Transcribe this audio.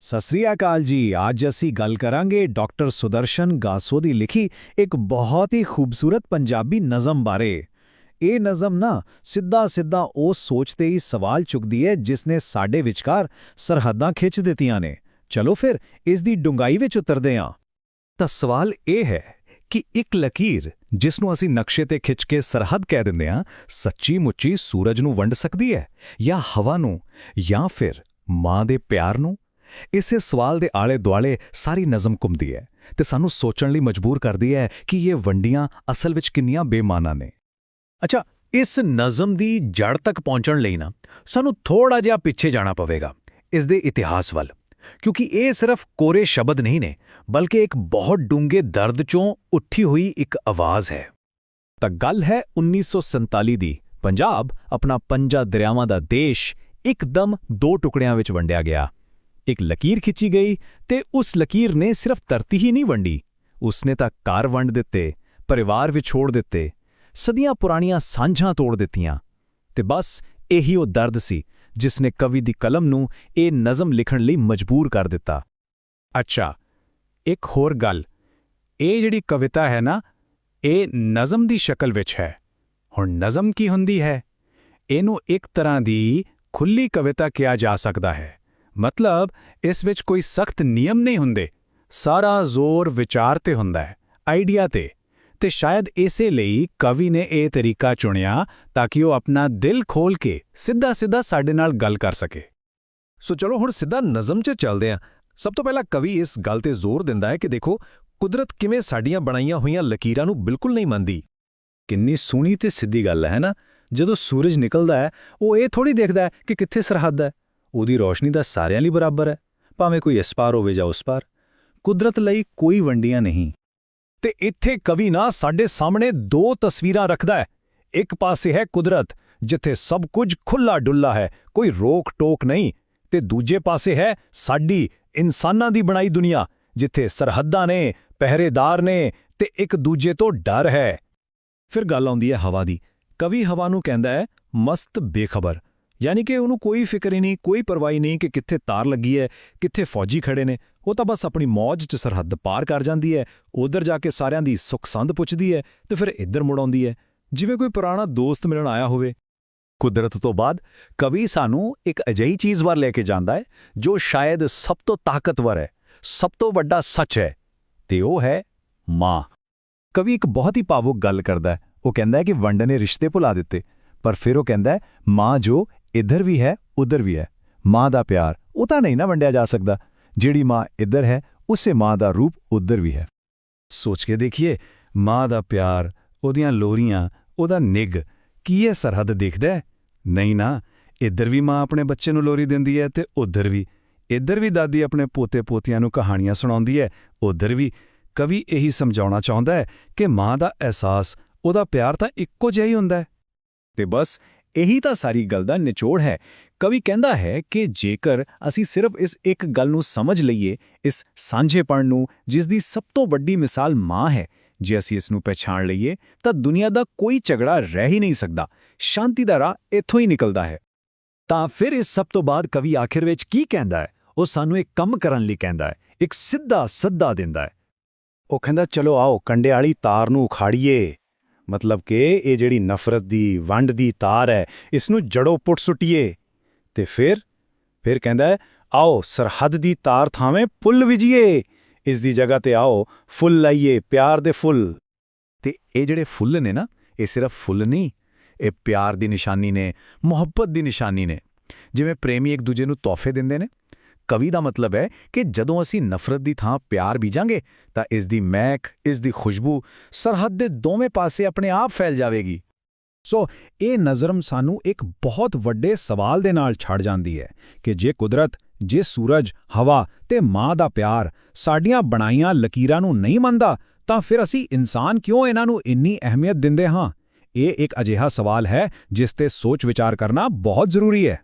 ਸਤਿ ਸ੍ਰੀ ਅਕਾਲ ਜੀ। ਅੱਜ ਅਸੀਂ ਗੱਲ ਕਰਾਂਗੇ ਡਾਕਟਰ ਸੁਦਰਸ਼ਨ ਗਾਸੋ ਦੀ ਲਿਖੀ ਇੱਕ ਬਹੁਤ ਹੀ ਖੂਬਸੂਰਤ ਪੰਜਾਬੀ ਨਜ਼ਮ ਬਾਰੇ। ਇਹ ਨਜ਼ਮ ਨਾ ਸਿੱਧਾ ਸਿੱਧਾ ਉਹ ਸੋਚ ਤੇ ਹੀ ਸਵਾਲ ਚੁੱਕਦੀ ਹੈ ਜਿਸ ਨੇ ਸਾਡੇ ਵਿਚਕਾਰ ਸਰਹੱਦਾਂ ਖਿੱਚ ਦਿੱਤੀਆਂ ਨੇ। ਚਲੋ ਫਿਰ ਇਸ ਦੀ ਡੂੰਘਾਈ ਵਿੱਚ ਉਤਰਦੇ ਹਾਂ। ਤਾਂ ਸਵਾਲ ਇਹ ਹੈ ਕਿ ਇੱਕ ਲਕੀਰ ਜਿਸ ਨੂੰ ਅਸੀਂ ਨਕਸ਼ੇ ਤੇ ਖਿੱਚ ਕੇ ਸਰਹੱਦ ਕਹਿ ਦਿੰਦੇ ਹਾਂ, ਸੱਚੀ ਮੁੱਚੀ ਸੂਰਜ ਨੂੰ ਵੰਡ ਸਕਦੀ ਹੈ ਜਾਂ ਹਵਾ ਨੂੰ ਜਾਂ ਫਿਰ ਮਾਂ ਦੇ ਪਿਆਰ ਨੂੰ? ਇਸੇ ਸਵਾਲ ਦੇ ਆਲੇ ਦੁਆਲੇ ਸਾਰੀ ਨਜ਼ਮ ਘੁੰਮਦੀ ਹੈ ਤੇ ਸਾਨੂੰ ਸੋਚਣ ਲਈ ਮਜਬੂਰ ਕਰਦੀ ਹੈ ਕਿ ਇਹ ਵੰਡੀਆਂ ਅਸਲ ਵਿੱਚ ਕਿੰਨੀਆਂ ਬੇਮਾਨਾ ਨੇ। ਅੱਛਾ, ਇਸ ਨਜ਼ਮ ਦੀ ਜੜ ਤੱਕ ਪਹੁੰਚਣ ਲਈ ਨਾ ਸਾਨੂੰ ਥੋੜਾ ਜਿਹਾ ਪਿੱਛੇ ਜਾਣਾ ਪਵੇਗਾ, ਇਸ ਦੇ ਇਤਿਹਾਸ ਵੱਲ। ਕਿਉਂਕਿ ਇਹ ਸਿਰਫ ਕੋਰੇ ਸ਼ਬਦ ਨਹੀਂ ਨੇ, ਬਲਕਿ ਇੱਕ ਬਹੁਤ ਡੂੰਘੇ ਦਰਦ ਚੋਂ ਉੱਠੀ ਹੋਈ ਇੱਕ ਆਵਾਜ਼ ਹੈ। ਤਾਂ ਗੱਲ ਹੈ 1947 ਦੀ, ਪੰਜਾਬ ਆਪਣਾ ਪੰਜਾ ਦਰਿਆਵਾਂ ਦਾ ਦੇਸ਼ ਇੱਕਦਮ ਦੋ ਟੁਕੜਿਆਂ ਵਿੱਚ ਵੰਡਿਆ ਗਿਆ। ਇੱਕ ਲਕੀਰ ਖਿੱਚੀ ਗਈ ਤੇ ਉਸ ਲਕੀਰ ਨੇ ਸਿਰਫ ਧਰਤੀ ਹੀ ਨਹੀਂ ਵੰਡੀ। ਉਸਨੇ ਤਾਂ ਘਰ ਵੰਡ ਦਿੱਤੇ, ਪਰਿਵਾਰ ਵਿਛੋੜ ਦਿੱਤੇ, ਸਦੀਆਂ ਪੁਰਾਣੀਆਂ ਸਾਂਝਾਂ ਤੋੜ ਦਿੱਤੀਆਂ। ਤੇ ਬਸ ਇਹੀ ਉਹ ਦਰਦ ਸੀ ਜਿਸ ਨੇ ਕਵੀ ਦੀ ਕਲਮ ਨੂੰ ਇਹ ਨਜ਼ਮ ਲਿਖਣ ਲਈ ਮਜਬੂਰ ਕਰ ਦਿੱਤਾ। ਅੱਛਾ, ਇੱਕ ਹੋਰ ਗੱਲ। ਇਹ ਜਿਹੜੀ ਕਵਿਤਾ ਹੈ ਨਾ, ਇਹ ਨਜ਼ਮ ਦੀ ਸ਼ਕਲ ਵਿੱਚ ਹੈ। ਹੁਣ ਨਜ਼ਮ ਕੀ ਹੁੰਦੀ ਹੈ? ਇਹਨੂੰ ਇੱਕ ਤਰ੍ਹਾਂ ਦੀ ਖੁੱਲੀ ਕਵਿਤਾ ਕਿਹਾ ਜਾ ਸਕਦਾ ਹੈ। ਮਤਲਬ ਇਸ ਵਿੱਚ ਕੋਈ ਸਖਤ ਨਿਯਮ ਨਹੀਂ ਹੁੰਦੇ। ਸਾਰਾ ਜ਼ੋਰ ਵਿਚਾਰ ਤੇ ਹੁੰਦਾ ਹੈ ਆਈਡੀਆ ਤੇ। ਤੇ ਸ਼ਾਇਦ ਇਸੇ ਲਈ ਕਵੀ ਨੇ ਇਹ ਤਰੀਕਾ ਚੁਣਿਆ ਤਾਂ ਕਿ ਉਹ ਆਪਣਾ ਦਿਲ ਖੋਲ ਕੇ ਸਿੱਧਾ ਸਿੱਧਾ ਸਾਡੇ ਨਾਲ ਗੱਲ ਕਰ ਸਕੇ। ਸੋ ਚਲੋ ਹੁਣ ਸਿੱਧਾ ਨਜ਼ਮ 'ਚ ਚੱਲਦੇ ਹਾਂ। ਸਭ ਤੋਂ ਪਹਿਲਾਂ ਕਵੀ ਇਸ ਗੱਲ ਤੇ ਜ਼ੋਰ ਦਿੰਦਾ ਹੈ ਕਿ ਦੇਖੋ ਕੁਦਰਤ ਕਿਵੇਂ ਸਾਡੀਆਂ ਬਣਾਈਆਂ ਹੋਈਆਂ ਲਕੀਰਾਂ ਨੂੰ ਬਿਲਕੁਲ ਨਹੀਂ ਮੰਨਦੀ। ਕਿੰਨੀ ਸੋਹਣੀ ਤੇ ਸਿੱਧੀ ਗੱਲ ਹੈ ਨਾ? ਜਦੋਂ ਸੂਰਜ ਨਿਕਲਦਾ ਹੈ ਉਹ ਇਹ ਥੋੜੀ ਦੇਖਦਾ ਹੈ ਕਿ ਕਿੱਥੇ ਸਰਹੱਦ ਹੈ। ਉਹਦੀ ਰੋਸ਼ਨੀ ਤਾਂ ਸਾਰਿਆਂ ਲਈ ਬਰਾਬਰ ਹੈ, ਭਾਵੇਂ ਕੋਈ ਇਸ ਪਾਰ ਹੋਵੇ ਜਾਂ ਉਸ ਪਾਰ ਕੁਦਰਤ ਲਈ ਕੋਈ ਵੰਡੀਆਂ ਨਹੀਂ। ਤੇ ਇੱਥੇ ਕਵੀ ਨਾ ਸਾਡੇ ਸਾਹਮਣੇ ਦੋ ਤਸਵੀਰਾਂ ਰੱਖਦਾ ਹੈ। ਇੱਕ ਪਾਸੇ ਹੈ ਕੁਦਰਤ, ਜਿੱਥੇ ਸਭ ਕੁਝ ਖੁੱਲਾ ਡੁੱਲਾ ਹੈ, ਕੋਈ ਰੋਕ ਟੋਕ ਨਹੀਂ। ਤੇ ਦੂਜੇ ਪਾਸੇ ਹੈ ਸਾਡੀ ਇਨਸਾਨਾਂ ਦੀ ਬਣਾਈ ਦੁਨੀਆ, ਜਿੱਥੇ ਸਰਹੱਦਾਂ ਨੇ, ਪਹਿਰੇਦਾਰ ਨੇ ਤੇ ਇੱਕ ਦੂਜੇ ਤੋਂ ਡਰ ਹੈ। ਫਿਰ ਗੱਲ ਆਉਂਦੀ ਹੈ ਹਵਾ ਦੀ। ਕਵੀ ਹਵਾ ਨੂੰ ਕਹਿੰਦਾ ਹੈ, ਮਸਤ ਬੇਖਬਰ। ਯਾਨੀ ਕਿ ਉਹਨੂੰ ਕੋਈ ਫਿਕਰ ਹੀ ਨਹੀਂ, ਕੋਈ ਪਰਵਾਹੀ ਨਹੀਂ ਕਿ ਕਿੱਥੇ ਤਾਰ ਲੱਗੀ ਹੈ, ਕਿੱਥੇ ਫੌਜੀ ਖੜੇ ਨੇ। ਉਹ ਤਾਂ ਬਸ ਆਪਣੀ ਮੌਜ 'ਚ ਸਰਹੱਦ ਪਾਰ ਕਰ ਜਾਂਦੀ ਹੈ, ਉਧਰ ਜਾ ਕੇ ਸਾਰਿਆਂ ਦੀ ਸੁੱਖ ਸੰਦ ਪੁੱਛਦੀ ਹੈ ਤੇ ਫਿਰ ਇੱਧਰ ਮੁੜ ਆਉਂਦੀ ਹੈ। ਜਿਵੇਂ ਕੋਈ ਪੁਰਾਣਾ ਦੋਸਤ ਮਿਲਣ ਆਇਆ ਹੋਵੇ। ਕੁਦਰਤ ਤੋਂ ਬਾਅਦ ਕਵੀ ਸਾਨੂੰ ਇੱਕ ਅਜਿਹੀ ਚੀਜ਼ ਵੱਲ ਲੈ ਕੇ ਜਾਂਦਾ ਹੈ, ਜੋ ਸ਼ਾਇਦ ਸਭ ਤੋਂ ਤਾਕਤਵਰ ਹੈ, ਸਭ ਤੋਂ ਵੱਡਾ ਸੱਚ ਹੈ, ਤੇ ਉਹ ਹੈ ਮਾਂ। ਕਵੀ ਇੱਕ ਬਹੁਤ ਹੀ ਭਾਵੁਕ ਗੱਲ ਕਰਦਾ ਹੈ। ਉਹ ਕਹਿੰਦਾ ਹੈ ਕਿ ਵੰਡ ਨੇ ਰਿਸ਼ਤੇ ਭੁਲਾ ਦਿੱਤੇ, ਪਰ ਫਿਰ ਉਹ ਕਹਿੰਦਾ ਹੈ, ਮਾਂ ਜੋ ਇੱਧਰ ਵੀ ਹੈ, ਉੱਧਰ ਵੀ ਹੈ। ਮਾਂ ਦਾ ਪਿਆਰ, ਉਹ ਤਾਂ ਨਹੀਂ ਨਾ ਵੰਡਿਆ ਜਾ ਸਕਦਾ। ਜਿਹੜੀ ਮਾਂ ਇੱਧਰ ਹੈ, ਉਸੇ ਮਾਂ ਦਾ ਰੂਪ ਉੱਧਰ ਵੀ ਹੈ। ਸੋਚ ਕੇ ਦੇਖੀਏ, ਮਾਂ ਦਾ ਪਿਆਰ, ਉਹਦੀਆਂ ਲੋਰੀਆਂ, ਉਹਦਾ ਨਿੱਗ ਕੀ ਇਹ ਸਰਹੱਦ ਦੇਖਦਾ ਹੈ? ਨਹੀਂ ਨਾ, ਇੱਧਰ ਵੀ ਮਾਂ ਆਪਣੇ ਬੱਚੇ ਨੂੰ ਲੋਰੀ ਦਿੰਦੀ ਹੈ ਤੇ ਉੱਧਰ ਵੀ। ਇੱਧਰ ਵੀ ਦਾਦੀ ਆਪਣੇ ਪੋਤੇ-ਪੋਤੀਆਂ ਨੂੰ ਕਹਾਣੀਆਂ ਸੁਣਾਉਂਦੀ ਹੈ, ਉੱਧਰ ਵੀ। ਕਵੀ ਇਹੀ ਸਮਝਾਉਣਾ ਚਾਹੁੰਦਾ ਹੈ ਕਿ ਮਾਂ ਦਾ ਅਹਿਸਾਸ, ਉਹਦਾ ਪਿਆਰ ਤਾਂ ਇੱਕੋ ਜਿਹਾ ਹੀ ਹੁੰਦਾ ਹੈ। ਤੇ ਬਸ ਇਹੀ ਤਾਂ ਸਾਰੀ ਗੱਲ ਦਾ ਨਿਚੋੜ ਹੈ। ਕਵੀ ਕਹਿੰਦਾ ਹੈ ਕਿ ਜੇਕਰ ਅਸੀਂ ਸਿਰਫ ਇਸ ਇੱਕ ਗੱਲ ਨੂੰ ਸਮਝ ਲਈਏ, ਇਸ ਸਾਂਝੇਪਣ ਨੂੰ, ਜਿਸ ਦੀ ਸਭ ਤੋਂ ਵੱਡੀ ਮਿਸਾਲ ਮਾਂ ਹੈ, ਜੇ ਅਸੀਂ ਇਸ ਨੂੰ ਪਛਾਣ ਲਈਏ, ਤਾਂ ਦੁਨੀਆ ਦਾ ਕੋਈ ਝਗੜਾ ਰਹਿ ਹੀ ਨਹੀਂ ਸਕਦਾ। ਸ਼ਾਂਤੀ ਦਾ ਰਾਹ ਇੱਥੋਂ ਹੀ ਨਿਕਲਦਾ ਹੈ। ਤਾਂ ਫਿਰ ਇਸ ਸਭ ਤੋਂ ਬਾਅਦ ਕਵੀ ਆਖਿਰ ਵਿੱਚ ਕੀ ਕਹਿੰਦਾ ਹੈ? ਉਹ ਸਾਨੂੰ ਇੱਕ ਕੰਮ ਕਰਨ ਲਈ ਕਹਿੰਦਾ ਹੈ, ਇੱਕ ਸਿੱਧਾ ਸੱਦਾ ਦਿੰਦਾ ਹੈ। ਉਹ ਕਹਿੰਦਾ, ਚਲੋ ਆਓ ਕੰਡੇ ਵਾਲੀ ਤਾਰ ਨੂੰ ਉਖਾੜੀਏ। ਮਤਲਬ ਕਿ ਇਹ ਜਿਹੜੀ ਨਫ਼ਰਤ ਦੀ, ਵੰਡ ਦੀ ਤਾਰ ਹੈ ਇਸ ਨੂੰ ਜੜੋਂ ਪੁੱਟ ਸੁੱਟੀਏ। ਤੇ ਫਿਰ ਫਿਰ ਕਹਿੰਦਾ ਆਓ ਸਰਹੱਦ ਦੀ ਤਾਰ ਥਾਵੇਂ ਪੁੱਲ ਵਿਜੀਏ ਇਸ ਦੀ ਜਗ੍ਹਾ ਤੇ ਆਓ, ਫੁੱਲ ਲਾਈਏ, ਪਿਆਰ ਦੇ ਫੁੱਲ। ਤੇ ਇਹ ਜਿਹੜੇ ਫੁੱਲ ਨੇ ਨਾ, ਇਹ ਸਿਰਫ ਫੁੱਲ ਨਹੀਂ, ਇਹ ਪਿਆਰ ਦੀ ਨਿਸ਼ਾਨੀ ਨੇ, ਮੁਹੱਬਤ ਦੀ ਨਿਸ਼ਾਨੀ ਨੇ। ਜਿਵੇਂ ਪ੍ਰੇਮੀ ਇੱਕ ਦੂਜੇ ਨੂੰ ਤੋਹਫੇ ਦਿੰਦੇ ਨੇ ਕਵੀ ਦਾ ਮਤਲਬ ਹੈ ਕਿ ਜਦੋਂ ਅਸੀਂ ਨਫ਼ਰਤ ਦੀ ਥਾਂ ਪਿਆਰ ਬੀਜਾਂਗੇ, ਤਾਂ ਇਸ ਦੀ ਮਹਿਕ ਇਸ ਦੀ ਖੁਸ਼ਬੂ ਸਰਹੱਦ ਦੇ ਦੋਵੇਂ ਪਾਸੇ ਆਪਣੇ ਆਪ ਫੈਲ ਜਾਵੇਗੀ। ਸੋ ਇਹ ਨਜ਼ਰਮ ਸਾਨੂੰ ਇੱਕ ਬਹੁਤ ਵੱਡੇ ਸਵਾਲ ਦੇ ਨਾਲ ਛੱਡ ਜਾਂਦੀ ਹੈ ਕਿ ਜੇ ਕੁਦਰਤ, ਜੇ ਸੂਰਜ, ਹਵਾ ਤੇ ਮਾਂ ਦਾ ਪਿਆਰ ਸਾਡੀਆਂ ਬਣਾਈਆਂ ਲਕੀਰਾਂ ਨੂੰ ਨਹੀਂ ਮੰਨਦਾ, ਤਾਂ ਫਿਰ ਅਸੀਂ ਇਨਸਾਨ ਕਿਉਂ ਇਹਨਾਂ ਨੂੰ ਇੰਨੀ ਅਹਿਮੀਅਤ ਦਿੰਦੇ ਹਾਂ? ਇਹ ਇੱਕ ਅਜਿਹਾ ਸਵਾਲ ਹੈ ਜਿਸ ਤੇ ਸੋਚ ਵਿਚਾਰ ਕਰਨਾ ਬਹੁਤ ਜ਼ਰੂਰੀ ਹੈ।